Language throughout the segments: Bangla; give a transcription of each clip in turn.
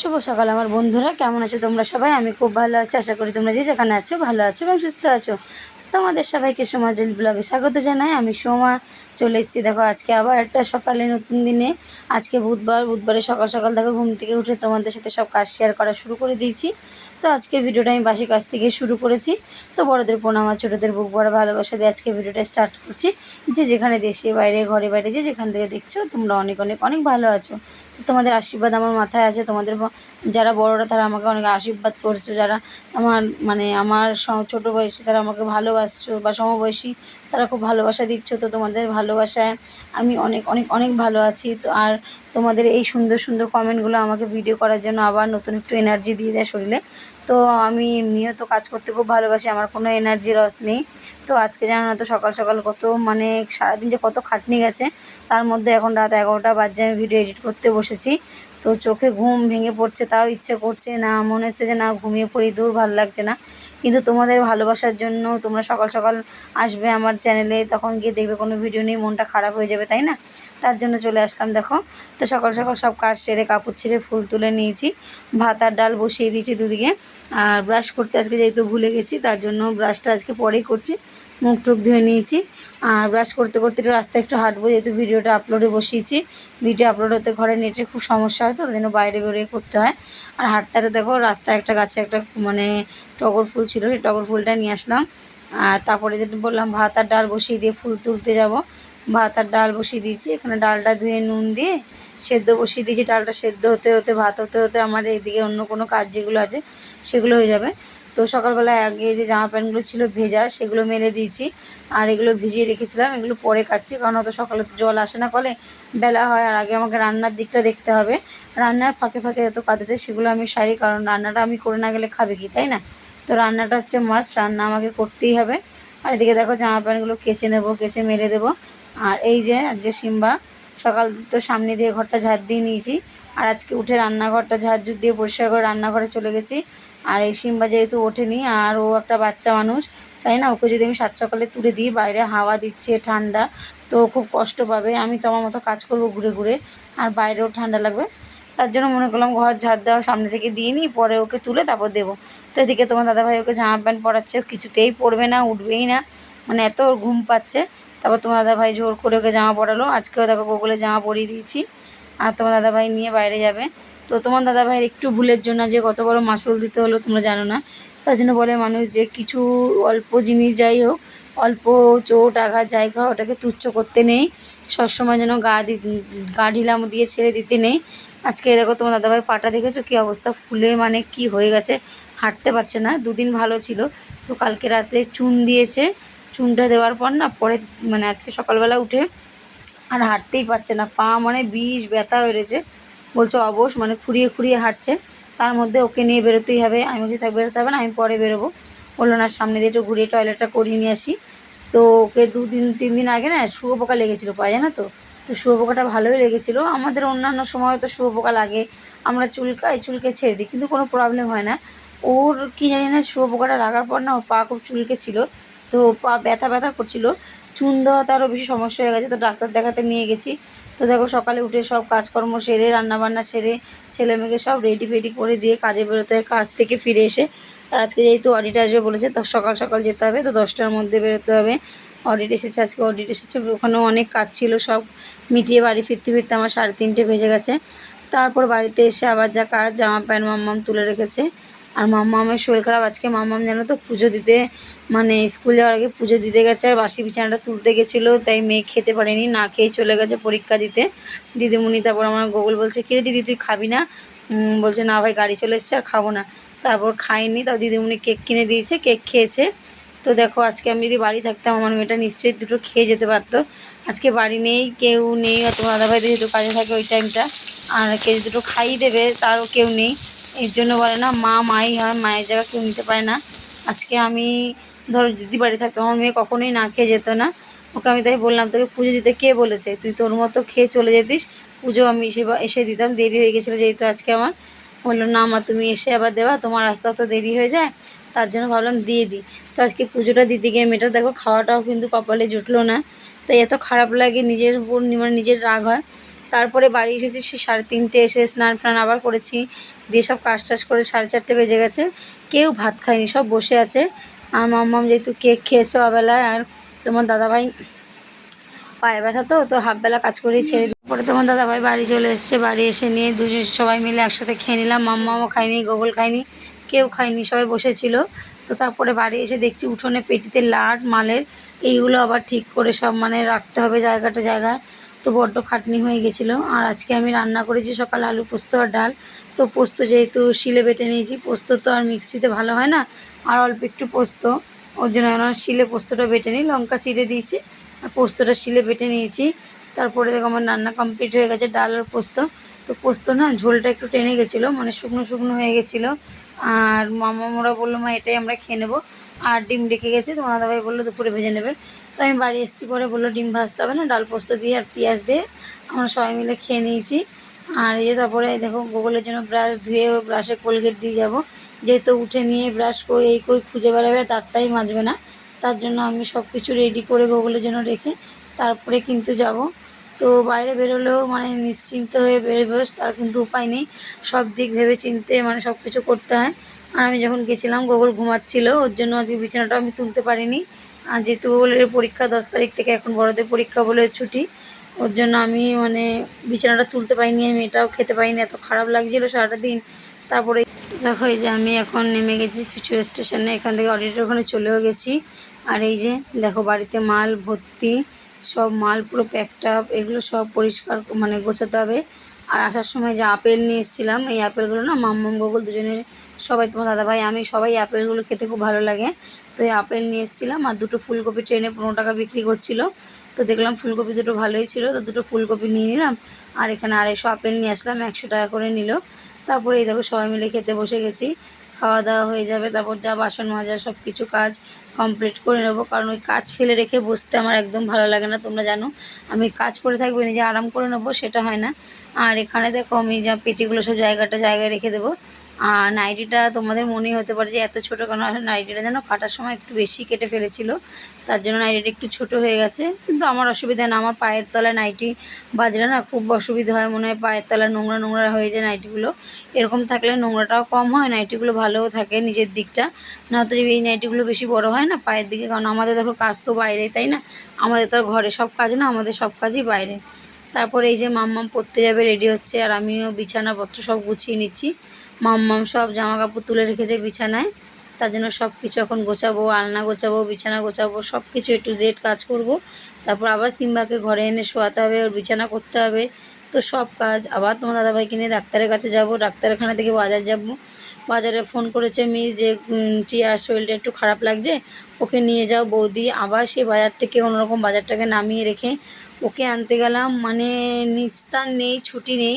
শুভ সকাল আমার বন্ধুরা। কেমন আছো তোমরা সবাই? আমি খুব ভালো আছি। আশা করি তোমরা যে যেখানে আছো ভালো আছো এবং সুস্থ আছো। তোমাদের সবাইকে সোমা জেল ব্লগে স্বাগত জানাই। আমি সোমা, চলে এসেছি দেখো আজকে আবার একটা সকালে নতুন দিনে। আজকে বুধবার, বুধবারে সকাল সকাল দেখো ঘুম থেকে উঠে তোমাদের সাথে সব কাজ শেয়ার করা শুরু করে দিয়েছি। তো আজকের ভিডিওটা আমি বাসি কাজ থেকে শুরু করেছি। তো বড়দের প্রণাম আর ছোটোদের বুক বড় ভালোবাসা দিয়ে আজকে ভিডিওটা স্টার্ট করছি। যে যেখানে দেশে, বাইরে, ঘরে, বাইরে, যে যেখান থেকে দেখছ, তোমরা অনেক অনেক অনেক ভালো আছো। তো তোমাদের আশীর্বাদ আমার মাথায় আছে, তোমাদের যারা বড়রা, তারা আমাকে অনেক আশীর্বাদ করছ। যারা আমার মানে আমার ছোটো বয়সী, তারা আমাকে ভালোবাসছো বা সমবয়সী, তারা খুব ভালোবাসা দিচ্ছ। তো তোমাদের ভালোবাসায় আমি অনেক অনেক অনেক ভালো আছি। তো আর তোমাদের এই সুন্দর সুন্দর কমেন্টগুলো আমাকে ভিডিও করার জন্য আবার নতুন একটু এনার্জি দিয়ে দেয় শরীরে। তো আমি এমনিও তো কাজ করতে খুব ভালোবাসি, আমার কোনো এনার্জি লস নেই। তো আজকে জানো না তো সকাল সকাল কত মানে সারাদিন যে কত খাটনি গেছে, তার মধ্যে এখন রাত এগারোটা বাজে আমি ভিডিও এডিট করতে বসেছি। তো চোখে ঘুম ভেঙে পড়ছে, তাও ইচ্ছে করছে না। মনে হচ্ছে যে না, ঘুমিয়ে পড়ি, দূর ভালো লাগছে না। কিন্তু তোমাদের ভালোবাসার জন্য তোমরা সকাল সকাল আসবে আমার চ্যানেলে তখন গিয়ে দেখবে কোনো ভিডিও নেই, মনটা খারাপ হয়ে যাবে, তাই না? তার জন্য চলে আসলাম, দেখো। তো সকাল সকাল সব কাজ সেরে কাপড় ছেড়ে ফুল তুলে নিয়েছি। ভাত আর ডাল বসিয়ে দিয়েছি দুদিকে। আর ব্রাশ করতে আজকে যেহেতু ভুলে গেছি, তার জন্য ব্রাশটা আজকে পরেই করছি। মুখ টুক ধুয়ে নিয়েছি। আর ব্রাশ করতে করতে একটু রাস্তায় একটু হাঁটবো, যেহেতু ভিডিওটা আপলোডে বসিয়েছি। ভিডিও আপলোড হতে ঘরে নেটের খুব সমস্যা হয় তো জন্য বাইরে বেরিয়ে করতে হয়। আর হাঁটতে হাঁটতে দেখো রাস্তায় একটা গাছে একটা মানে টগর ফুল ছিল, সেই টগর ফুলটা নিয়ে আসলাম। আর তারপরে যেটা বললাম, ভাত আর ডাল বসিয়ে দিয়ে ফুল তুলতে যাব। ভাত আর ডাল বসিয়ে দিয়েছি, এখানে ডালটা ধুয়ে নুন দিয়ে সেদ্ধ বসিয়ে দিয়েছি। ডালটা সেদ্ধ হতে হতে, ভাত হতে হতে আমার এদিকে অন্য কোনো কাজ যেগুলো আছে, সেগুলো হয়ে যাবে। তো সকালবেলা আগে যে জামা প্যান্টগুলো ছিল ভেজা, সেগুলো মেলে দিয়েছি। আর এগুলো ভিজিয়ে রেখেছিলাম, এগুলো পরে কাচ্ছি কারণ অত সকালে তো জল আসে না কলে, বেলা হয়, আর আগে আমাকে রান্নার দিকটা দেখতে হবে। রান্নার ফাঁকে ফাঁকে যত কাজ আছে সেগুলো আমি সারি, কারণ রান্নাটা আমি করে না গেলে খাবে কি, তাই না? তো রান্নাটা হচ্ছে মাস্ট রান্না আমাকে করতেই হবে। আর এদিকে দেখো জামা প্যান্টগুলো কেচে নেব, কেচে মেরে দেবো। আর এই যে আজকে সিম্বা, সকাল তো সামনে দিয়ে ঘরটা ঝাড় দিয়ে নিয়েছি। আর আজকে উঠে রান্নাঘরটা ঝুড় দিয়ে পরিষ্কার করে রান্নাঘরে চলে গেছি। আর এই সিম্বা যেহেতু ওঠেনি, আর ও একটা বাচ্চা মানুষ, তাই না? ওকে যদি আমি সাত সকালে তুলে দিই, বাইরে হাওয়া দিচ্ছে, ঠান্ডা, তো খুব কষ্ট পাবে। আমি তো আমার মতো কাজ করব ঘুরে ঘুরে, আর বাইরেও ঠান্ডা লাগবে। তার জন্য মনে করলাম ঘর ঝাড় দেওয়া সামনে থেকে দিয়ে নিই, পরে ওকে তুলে তারপর দেবো। তো এদিকে তোমার দাদাভাই ওকে জামা প্যান্ট পরাচ্ছে কিছুতেই পরবে না, উঠবেই না। মানে এত ওর ঘুম পাচ্ছে। তারপর তোমার দাদাভাই জোর করে ওকে জামা পরালো। আজকেও দেখো গোকুলে জামা পরিয়ে দিয়েছি। আর তোমার দাদাভাই নিয়ে বাইরে যাবে। তো তোমার দাদাভাইয়ের একটু ভুলের জন্য যে কত বড় মাসুল দিতে হলো তোমরা জানো না। তার জন্য বলে মানুষ যে কিছু অল্প জিনিস যাই হোক, অল্প চোট আঘাত জায়গা ওটাকে তুচ্ছ করতে নেই। সবসময় যেন গা দি, গা ঢিলাম দিয়ে ছেড়ে দিতে নেই। আজকে দেখো তোমার দাদাভাই পাটা দেখেছ? কী অবস্থা? ফুলে মানে কি হয়ে গেছে? হাঁটতে পারছে না। দুদিন ভালো ছিল। তো কালকে রাত্রে চুন দিয়েছে। চুনটা দেওয়ার পর না পরে মানে আজকে সকালবেলা উঠে আর হাঁটতেই পারছে না। পা মানে বিষ, ব্যথা হয়ে রয়েছে। বলছে, অবশ মানে খুঁড়িয়ে খুঁড়িয়ে হাঁটছে। তার মধ্যে ওকে নিয়ে বেরোতেই হবে। আমি বলছি, থাক, বেরোতে হবে না, আমি পরে বেরোবো। বলল, না, সামনে দিয়ে একটু ঘুরিয়ে টয়লেটটা করিয়ে নিয়ে আসি। তো ওকে দুদিন, তিন দিন আগে না শুয়োপোকা লেগেছিলো পায়ে জানো তো? তো শুয়োপোকাটা ভালোই লেগেছিলো। আমাদের অন্যান্য সময় তো শুয়োপোকা লাগে। আমরা চুলকাই, চুলকে ছেড়ে দিই, কিন্তু কোনো প্রবলেম হয় না। ওর কি জানি না শুয়োপোকাটা লাগার পর না ওর পা খুব চুলকে ছিল। তো পা ব্যথা ব্যথা করছিল। চুন দেওয়া তারও বেশি সমস্যা হয়ে গেছে। তো ডাক্তার দেখাতে নিয়ে গেছি। তো দেখো সকালে উঠে সব কাজকর্ম সেরে, রান্নাবান্না সেরে, ছেলে মেয়েকে সব রেডি ফেডি করে দিয়ে কাজে বেরোতে হয়, কাজ থেকে ফিরে এসে। আর আজকে যেহেতু অডিট আসবে বলেছে, তো সকাল সকাল যেতে হবে, তো দশটার মধ্যে বেরোতে হবে। অডিট এসেছে, আজকে অডিট এসেছে, ওখানেও অনেক কাজ ছিল, সব মিটিয়ে বাড়ি ফিরতে ফিরতে আমার সাড়ে তিনটে বেজে গেছে। তারপর বাড়িতে এসে আবার যা কাজ, জামা প্যান্ট মাম্মাম তুলে রেখেছে। আর মাম্মামের শরীর খারাপ, আজকে মাম্মাম যেন তো পুজো দিতে মানে স্কুল যাওয়ার আগে পুজো দিতে গেছে, আর বাসি বিছানাটা তুলতে গেছিল, তাই মেয়ে খেতে পারেনি, না খেয়ে চলে গেছে পরীক্ষা দিতে। দিদিমণি তারপর আমার গোগল বলছে, কিরে দিদি, তুই খাবি না? বলছে, না ভাই, গাড়ি চলে এসছে, আর খাব না। তারপর খাইনি, তাও দিদিমণি কেক কিনে দিয়েছে, কেক খেয়েছে। তো দেখো, আজকে আমি যদি বাড়ি থাকতাম, আমার মেয়েটা নিশ্চয়ই দুটো খেয়ে যেতে পারতো। আজকে বাড়ি নেই, কেউ নেই আর তোমার দাদাভাই যেহেতু কাজে থাকে ওই টাইমটা আর কে দুটো খাইয়ে দেবে, তারও কেউ নেই। এর জন্য বলে না, মা মাই হয়, মায়ের জায়গা কেউ নিতে পারে না। আজকে আমি ধরো যদি বাড়ি থাকতাম, আমার মেয়ে কখনোই না খেয়ে যেত না। ওকে আমি তাই বললাম, তোকে পুজো দিতে কে বলেছে? তুই তোর মতো খেয়ে চলে যেতিস। পুজো আমি এসে এসে দিতাম, দেরি হয়ে গেছিল যেহেতু আজকে আমার। বলল, না মা, তুমি এসে আবার দেওয়া তোমার রাস্তা তো দেরি হয়ে যায়, তার জন্য ভাবলাম দিয়ে দিই। তো আজকে পুজোটা দিতে গিয়ে মেয়েটা দেখো, খাওয়াটাও কিন্তু কপালে জুটলো না। তাই এত খারাপ লাগে, নিজের উপর মানে নিজের রাগ হয়। তারপরে বাড়ি এসেছি, সে সাড়ে তিনটে এসে স্নান ফান আবার করেছি। দিয়ে সব কাজ টাজ করে সাড়ে চারটে বেজে গেছে। কেউ ভাত খায়নি, সব বসে আছে। আর মাম্মাম যেহেতু কেক খেয়েছে অবেলায়, আর তোমার দাদাভাই পায়ে ব্যথা তো তো হাফবেলা কাজ করেই ছেড়ে পরে তোমার দাদাভাই বাড়ি চলে এসেছে, বাড়ি এসে নিয়ে দুজন সবাই মিলে একসাথে খেয়ে নিলাম। মাম্মাও খায়নি, গোগল খায়নি, কেউ খায়নি, সবাই বসেছিল। তো তারপরে বাড়ি এসে দেখছি উঠোনে পেটিতে লাট, মালের, এইগুলো আবার ঠিক করে সব মানে রাখতে হবে জায়গাটা জায়গায়। তো বড্ড খাটনি হয়ে গেছিল। আর আজকে আমি রান্না করেছি সকালে আলু পোস্ত আর ডাল। তো পোস্ত যেহেতু শিলে বেটে নিয়েছি, পোস্ত তো আর মিক্সিতে ভালো হয় না, আর অল্প একটু পোস্ত। ওর জন্য আমরা শিলে পোস্তটা বেটে নিই, লঙ্কা চিড়ে দিয়েছি, আর পোস্তটা শিলে বেটে নিয়েছি। তারপরে দেখো আমার রান্না কমপ্লিট হয়ে গেছে, ডাল আর পোস্ত। তো পোস্ত না ঝোলটা একটু টেনে গেছিল মানে শুকনো শুকনো হয়ে গেছিল। আর মামা মোরা বলল, মা, এটাই আমরা খেয়ে নেব। আর ডিম রেখে গেছে, তো দাদাভাই বলল, দুপুরে ভেজে নেবে। তো আমি বাড়ি এসেছি পরে বলল ডিম ভাজতে হবে না, ডাল পোস্ত দিয়ে আর পেঁয়াজ দিয়ে। আমরা সবাই মিলে খেয়ে নিয়েছি। আর এই তারপরে দেখো গোগলের জন্য ব্রাশ ধুয়ে ব্রাশে কোলগেট দিয়ে যাব। যেহেতু উঠে নিয়ে ব্রাশ কই, এই কই খুঁজে বেড়াবে তারটাই মাজবে না। তার জন্য আমি সব কিছু রেডি করে গোগলের জন্য রেখে তারপরে কিন্তু যাব। তো বাইরে বেরোলেও মানে নিশ্চিন্ত হয়ে বেরোবে তার কিন্তু উপায় নেই। সব দিক ভেবে চিনতে মানে সব কিছু করতে হয়। আর আমি যখন গেছিলাম, গোগল ঘুমাচ্ছিল, ওর জন্য আজকে বিছানাটা আমি তুলতে পারিনি। আর যেহেতু পরীক্ষা দশ তারিখ থেকে এখন বড়দের পরীক্ষা বলে ছুটি, ওর জন্য আমি মানে বিছানাটা তুলতে পারিনি, আমি এটাও খেতে পারিনি, এত খারাপ লাগছিল সারাটা দিন তারপরে দেখো এই যে আমি এখন নেমে গেছি চুচু স্টেশনে, এখান থেকে অডিটের ওখানে চলেও গেছি। আর এই যে দেখো বাড়িতে মাল ভর্তি, সব মাল পুরো প্যাকটা এগুলো সব পরিষ্কার মানে গোছাতে হবে। আর আসার সময় যে আপেল নিয়ে এসেছিলাম, এই আপেলগুলো না মাম্মাম গোগল দুজনের সবাই, তোমার দাদাভাই, আমি সবাই আপেলগুলো খেতে খুব ভালো লাগে। তো এই আপেল নিয়ে এসেছিলাম আর দুটো ফুলকপি ট্রেনে পনেরো টাকা বিক্রি করছিল। তো দেখলাম ফুলকপি দুটো ভালোই ছিল, তো দুটো ফুলকপি নিয়ে নিলাম। আর এখানে আড়াইশো আপেল নিয়ে আসলাম, একশো টাকা করে নিল। তারপরে এই দেখো সবাই মিলে খেতে বসে গেছি। খাওয়া দাওয়া হয়ে যাবে, তারপর যা বাসন মাজা সব কিছু কাজ কমপ্লিট করে নেব। কারণ ওই কাজ ফেলে রেখে বসতে আমার একদম ভালো লাগে না, তোমরা জানো। আমি কাজ করে থাকব, নিজে আরাম করে নেব, সেটা হয় না। আর এখানে দেখো আমি যা পেটিগুলো সব জায়গাটা জায়গায় রেখে দেবো। নাইটিটা তোমাদের মনেই হতে পারে যে এত ছোটো কেন? নাইটিটা যেন কাটার সময় একটু বেশি কেটে ফেলেছিল, তার জন্য নাইটিটা একটু ছোট হয়ে গেছে। কিন্তু আমার অসুবিধা না, আমার পায়ের তলায় নাইটি বাজলে না খুব অসুবিধা হয়, মনে হয় পায়ের তলায় নোংরা নোংরা হয়ে যায় নাইটিগুলো। এরকম থাকলে নোংরাটাও কম হয়, নাইটিগুলো ভালোও থাকে নিজের দিকটা। না তো এই নাইটিগুলো বেশি বড় হয় না পায়ের দিকে, কারণ আমাদের দেখো কাজ তো বাইরে তাই না? আমাদের তো ঘরে সব কাজ না, আমাদের সব কাজই বাইরে। তারপরে এই যে মাম্মাম পড়তে যাবে, রেডি হচ্ছে, আর আমিও বিছানাপত্র সব গুছিয়ে নিচ্ছি। মাম্মাম সব জামা কাপড় তুলে রেখেছে বিছানায়। তার জন্য সব কিছু এখন গোছাবো, আলনা গোছাবো, বিছানা গোছাবো সব কিছু একটু জেড কাজ করব। তারপর আবার সিম্বাকে ঘরে এনে শোয়াতে হবে, ওর বিছানা করতে হবে। তো সব কাজ আবার তোমার দাদাভাইকে নিয়ে ডাক্তারের কাছে যাব, ডাক্তারখানা থেকে বাজার যাব। বাজারে ফোন করেছে মিস যে টিয়ার শরীরটা একটু খারাপ লাগছে, ওকে নিয়ে যাও বৌদি। আবার সেই বাজার থেকে কোনোরকম বাজারটাকে নামিয়ে রেখে ওকে আনতে গেলাম। মানে নিস্তার নেই, ছুটি নেই।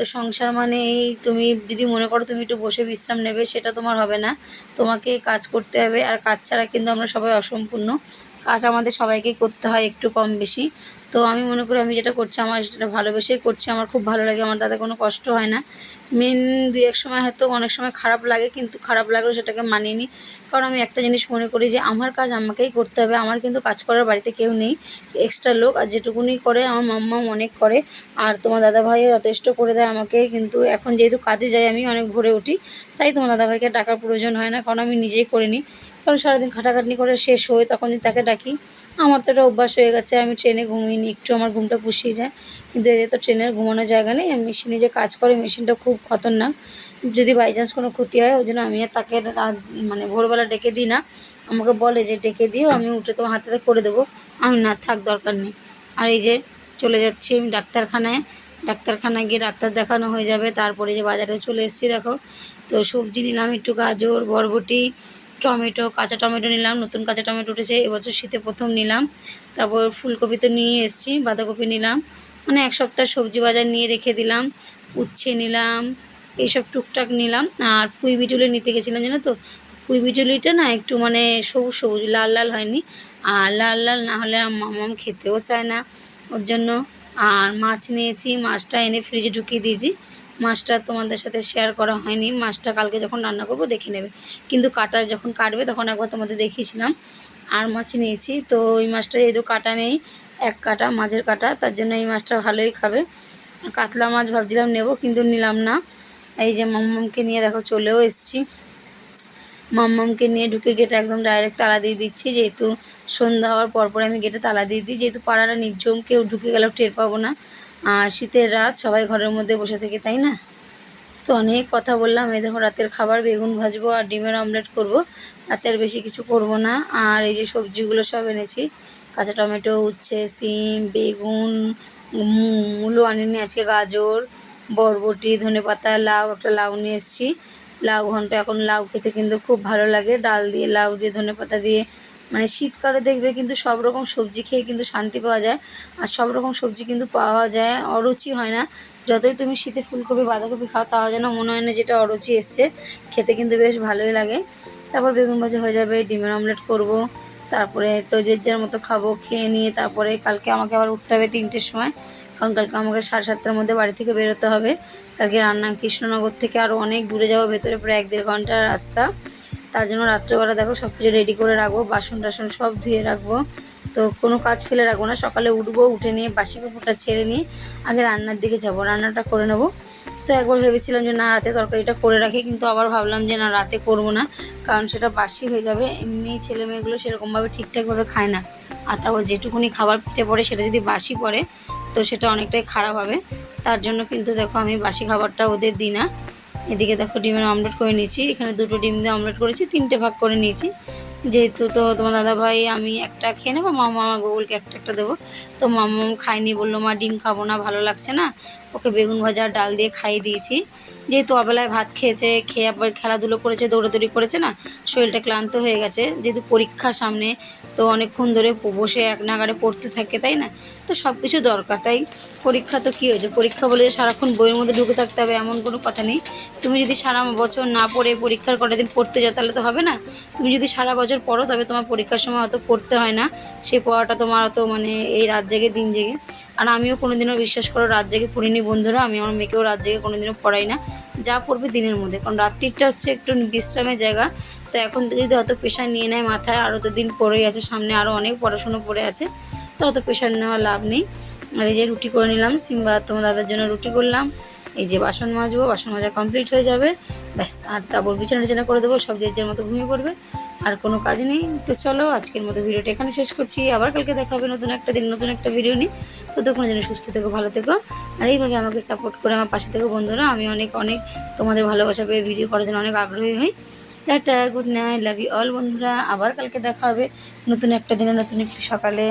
তো সংসার মানে এই তুমি যদি মনে করো তুমি একটু বসে বিশ্রাম নেবে, সেটা তোমার হবে না। তোমাকে কাজ করতে হবে, আর কাজ ছাড়া কিন্তু আমরা সবাই অসম্পূর্ণ। কাজ আমাদের সবাইকেই করতে হয় একটু কম বেশি। তো আমি মনে করি আমি যেটা করছি, আমার সেটা ভালোবেসেই করছি, আমার খুব ভালো লাগে, আমার দাদা কোনো কষ্ট হয় না। মেন দুই এক সময় হয়তো অনেক সময় খারাপ লাগে, কিন্তু খারাপ লাগলেও সেটাকে মানিয়ে নিই। কারণ আমি একটা জিনিস মনে করি যে, আমার কাজ আমাকেই করতে হবে, আমার কিন্তু কাজ করার বাড়িতে কেউ নেই এক্সট্রা লোক, আর যেটুকুনি করে আমার মাম্মা অনেক করে, আর তোমার দাদাভাইও যথেষ্ট করে দেয় আমাকে, কিন্তু এখন যেহেতু কাজে যাই, আমি অনেক ভোরে উঠি, তাই তোমার দাদাভাইকে টাকার প্রয়োজন হয় না, কারণ আমি নিজেই করে নিই। কারণ সারাদিন খাটাখাটনি করে শেষ হয়ে, তখন তাকে ডাকি, আমার তো এটা অভ্যাস হয়ে গেছে, আমি ট্রেনে ঘুমিয়ে নিই, একটু আমার ঘুমটা পুষিয়ে যায়। কিন্তু এদের তো ট্রেনের ঘুমানোর জায়গা নেই, আর মেশিনে যে কাজ করে মেশিনটা খুব খতরনাক। যদি বাই চান্স কোনো ক্ষতি হয়, ওই জন্য আমি আর তাকে রাত মানে ভোরবেলা ডেকে দিই না। আমাকে বলে যে, ডেকে দিও, আমি উঠে তোমার হাতে করে দেবো। আমি না, থাক, দরকার নেই। আর এই যে চলে যাচ্ছি আমি ডাক্তারখানায়। ডাক্তারখানায় গিয়ে ডাক্তার দেখানো হয়ে যাবে, তারপরে যে বাজারে চলে এসেছি, দেখো। তো সবজি নিলাম, একটু গাজর, বরবটি টমেটো, কাঁচা টমেটো নিলাম, নতুন কাঁচা টমেটো উঠেছে, এবছর শীতে প্রথম নিলাম। তারপর ফুলকপি তো নিয়ে এসেছি, বাঁধাকপি নিলাম মানে এক সপ্তাহ সবজি বাজার নিয়ে রেখে দিলাম, উচ্ছে নিলাম, এইসব টুকটাক নিলাম। আর পুঁই বিটুলি নিতে গেছিলাম, জানো তো? পুঁই বিটুলিটা না একটু মানে সবুজ সবুজ, লাল লাল হয়নি। আর লাল লাল না হলে মামাম খেতেও চায় না, ওর জন্য। আর মাছ নিয়েছি, মাছটা এনে ফ্রিজে ঢুকিয়ে দিয়েছি। মাছটা তোমাদের সাথে শেয়ার করা হয়নি। মাছটা কালকে যখন রান্না করব, দেখে নেবে। কিন্তু কাটা যখন কাটবে, তখন একবার তোমাদের দেখিয়েছিলাম। আর মাছ নিয়েছি। তো ওই মাছটা যেহেতু কাটা নেই, এক কাটা, মাছের কাটা। তার জন্য এই মাছটা ভালোই খাবে। কাতলা মাছ ভাবছিলাম নেব, কিন্তু নিলাম না। এই যে মাম্মামকে নিয়ে দেখো চলেও এসছি। মাম্মামকে নিয়ে ঢুকে গেটে একদম ডাইরেক্ট তালা দিয়ে দিচ্ছি। যেহেতু সন্ধ্যা হওয়ার পরপর আমি গেটে তালা দিয়ে দিই। যেহেতু পাড়াটা নির্জম কেউ ঢুকে গেলেও টের পাবো না। শীতের রাত, সবাই ঘরের মধ্যে বসে থেকে, তাই না? তো অনেক কথা বললাম। এই দেখো, রাতের খাবার, বেগুন ভাজবো আর ডিমের অমলেট করব। রাতের বেশি কিছু করব না। আর এই যে সবজিগুলো সব এনেছি, কাঁচা টমেটো, উচ্ছে, সিম, বেগুন মূলো আনিনি আজকে, গাজর, বরবটি ধনেপাতা লাউ, একটা লাউ নিয়ে এসেছি। লাউ ঘন্ট এখন লাউ খেতে কিন্তু খুব ভালো লাগে। ডাল দিয়ে, লাউ দিয়ে ধনেপাতা দিয়ে মানে শীতকালে দেখবে কিন্তু সব রকম সবজি খেয়ে কিন্তু শান্তি পাওয়া যায়। আর সব রকম সবজি কিন্তু পাওয়া যায়, অরুচি হয় না। যতই তুমি শীতে ফুলকপি, বাঁধাকপি খাও, তাও যেন মনে হয় না যেটা অরুচি এসছে। খেতে কিন্তু বেশ ভালোই লাগে। তারপর বেগুন ভাজা হয়ে যাবে, ডিমের অমলেট করব। তারপরে তো যে যার মতো খাব, খেয়ে নিয়ে তারপরে কালকে আমাকে আবার উঠতে হবে তিনটের সময়। কারণ কালকে আমাকে সাড়ে সাতটার মধ্যে বাড়ি থেকে বেরোতে হবে। কালকে রান্না কৃষ্ণনগর থেকে আরও অনেক দূরে যাব, ভেতরে প্রায় এক দেড় ঘণ্টার রাস্তা। তার জন্য রাত্রেবেলা দেখো সব কিছু রেডি করে রাখব, বাসন টাসন সব ধুয়ে রাখব। তো কোনো কাজ ফেলে রাখব না, সকালে উঠবো, উঠে নিয়ে বাসি কাপড়টা ছেড়ে নিয়ে আগে রান্নার দিকে যাব, রান্নাটা করে নেব। তো একবার ভেবেছিলাম যে না, রাতে তরকারিটা করে রাখি, কিন্তু আবার ভাবলাম যে না, রাতে করব না, কারণ সেটা বাসি হয়ে যাবে। এমনি ছেলে মেয়েগুলো সেরকমভাবে ঠিকঠাকভাবে খায় না। আর তারপর যেটুকুনি খাবার পেটে পড়ে, সেটা যদি বাসি পড়ে, তো সেটা অনেকটাই খারাপ হবে। তার জন্য কিন্তু দেখো আমি বাসি খাবারটা ওদের দিই না। এদিকে দেখো ডিমের অমলেট করে নিয়েছি। এখানে দুটো ডিম দিয়ে অমলেট করেছি, তিনটে ভাগ করে নিয়েছি। যেহেতু তো তোমার দাদা ভাই, আমি একটা খেয়ে নেব, মামা আমার গোগুলকে একটা একটা দেবো। তো মামা খাইনি বলল, মা, ডিম খাব না, ভালো লাগছে না। ওকে বেগুন ভাজা ডাল দিয়ে খাইয়ে দিয়েছি। যেহেতু অবেলায় ভাত খেয়েছে, খেয়ে আবার খেলাধুলো করেছে, দৌড়াদৌড়ি করেছে না, শরীরটা ক্লান্ত হয়ে গেছে। যেহেতু পরীক্ষা সামনে, তো অনেকক্ষণ ধরে বসে এক নাগারে পড়তে থাকে, তাই না? তো সব কিছু দরকার। তাই পরীক্ষা তো কী হয়েছে? পরীক্ষা বলে যে সারাক্ষণ বইয়ের মধ্যে ঢুকে থাকতে হবে, এমন কোনো কথা নেই। তুমি যদি সারা বছর না পড়ে পরীক্ষার কটা দিন পড়তে যাও, তাহলে তো হবে না। তুমি যদি সারা বছর পড়ো, তবে তোমার পরীক্ষার সময় অত পড়তে হয় না। সেই পড়াটা তোমার অত মানে এই রাত জেগে, দিন জেগে। আর আমিও কোনোদিনও বিশ্বাস করো, রাত জেগে পড়িনি বন্ধুরা। আমি আমার মেয়েকেও রাত জেগে কোনোদিনও পড়াই না। যা পড়বে দিনের মধ্যে। কারণ রাত্রিটা হচ্ছে একটু বিশ্রামের জায়গা। তো এখন থেকে যদি অত প্রেশার নিয়ে নেয় মাথায় আরও তো দিন পড়েই আছে, সামনে আরও অনেক পড়াশুনো পড়ে আছে, তো অত প্রেশার নেওয়ার লাভ নেই। আর এই যে রুটি করে নিলাম, সিম্বা তোমার দাদার জন্য রুটি করলাম। এই যে বাসন মাজবো, বাসন মাজা কমপ্লিট হয়ে যাবে। ব্যাস, আর তারপর বিছানা টিছানা করে দেবো, সব যে মতো ঘুমিয়ে পড়বে। আর কোনো কাজ নেই। তো চলো, আজকের মতো ভিডিওটা এখানে শেষ করছি। আবার কালকে দেখা হবে নতুন একটা দিন, নতুন একটা ভিডিও নিই তো তখন যেন সুস্থ থেকো, ভালো থেকো। আর এইভাবে আমাকে সাপোর্ট করে আমার পাশে থেকো বন্ধুরা। আমি অনেক অনেক তোমাদের ভালোবাসা পেয়ে ভিডিও করার জন্য অনেক আগ্রহী হই। Tata good night love you all বন্ধুরা। আবার কালকে দেখা হবে নতুন একটা দিনে, নতুন একটু সকালে।